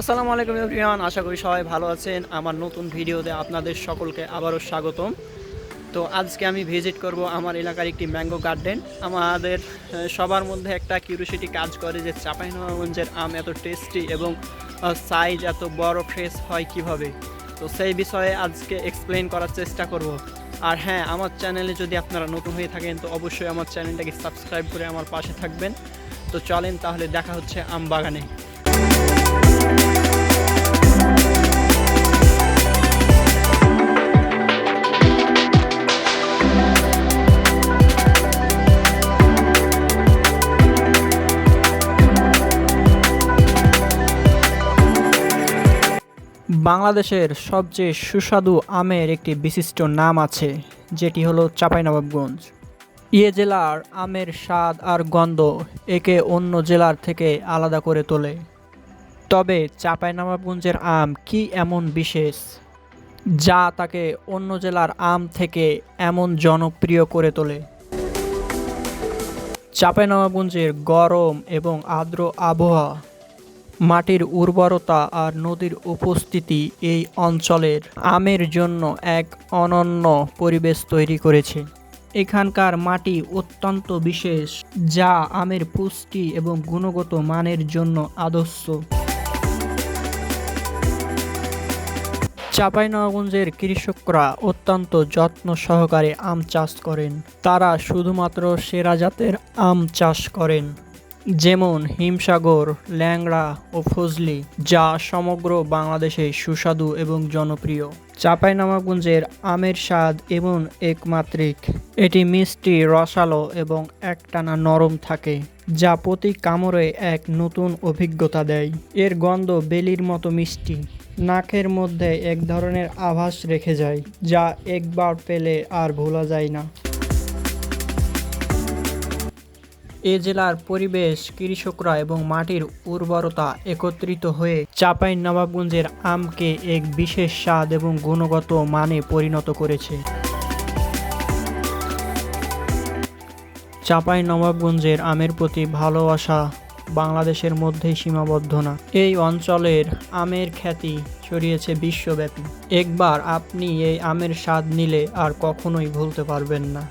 আসসালামু আলাইকুম এভরিওয়ান, আশা করি সবাই ভালো আছেন। আমার নতুন ভিডিওতে আপনাদের সকলকে আবারও স্বাগতম। তো আজকে আমি ভিজিট করব আমার এলাকার একটি ম্যাঙ্গো গার্ডেন। আমাদের সবার মধ্যে একটা কিউরিসিটি কাজ করে যে চাঁপাইনবাবগঞ্জের আম এত টেস্টি এবং সাইজ এত বড় ফ্রেশ হয় কীভাবে? তো সেই বিষয়ে আজকে এক্সপ্লেন করার চেষ্টা করব। আর হ্যাঁ আমার চ্যানেলে যদি আপনারা নতুন হয়ে থাকেন, তো অবশ্যই আমার চ্যানেলটাকে সাবস্ক্রাইব করে আমার পাশে থাকবেন। তো চলেন তাহলে দেখা হচ্ছে আম বাগানে বাংলাদেশের সবচেয়ে সুস্বাদু আমের একটি বিশিষ্ট নাম আছে, যেটি হলো চাঁপাইনবাবগঞ্জ। ইয়ে জেলার আমের স্বাদ আর গন্ধ একে অন্য জেলার থেকে আলাদা করে তোলে। তবে চাঁপাইনবাবগঞ্জের আম কি এমন বিশেষ? যা তাকে অন্য জেলার আম থেকে এমন জনপ্রিয় করে তোলে। চাঁপাইনবাবগঞ্জের গরম এবং আর্দ্র আবহাওয়া, মাটির উর্বরতা আর নদীর উপস্থিতি এই অঞ্চলের আমের জন্য এক অনন্য পরিবেশ তৈরি করেছে। এখানকার মাটি অত্যন্ত বিশেষ, যা আমের পুষ্টি এবং গুণগত মানের জন্য আদর্শ। চাঁপাইনবাবগঞ্জের কৃষকরা অত্যন্ত যত্ন সহকারে আম চাষ করেন। তারা শুধুমাত্র সেরা জাতের আম চাষ করেন, যেমন হিমসাগর, ল্যাংড়া ও ফজলি, যা সমগ্র বাংলাদেশে সুস্বাদু এবং জনপ্রিয়। চাঁপাইনবাবগঞ্জের আমের স্বাদ এবং একমাত্রিক এটি মিষ্টি, রসালো এবং একটানা নরম থাকে, যা প্রতি কামড়ে এক নতুন অভিজ্ঞতা দেয়। এর গন্ধ বেলির মতো মিষ্টি। নাকের মধ্যে এক ধরনের আভাস রেখে যায়, যা একবার পেলে আর ভোলা যায় না। এ জেলার পরিবেশ, কৃষকরা এবং মাটির উর্বরতা একত্রিত হয়ে চাপাই নবাবগঞ্জের আমকে এক বিশেষ স্বাদ এবং গুণগত মানে পরিণত করেছে। চাপাই নবাবগঞ্জের আমের প্রতি ভালোবাসা বাংলাদেশের মধ্যেই সীমাবদ্ধ না। এই অঞ্চলের আমের খ্যাতি ছড়িয়েছে বিশ্বব্যাপী। একবার আপনি এই আমের স্বাদ নিলে আর কখনোই ভুলতে পারবেন না।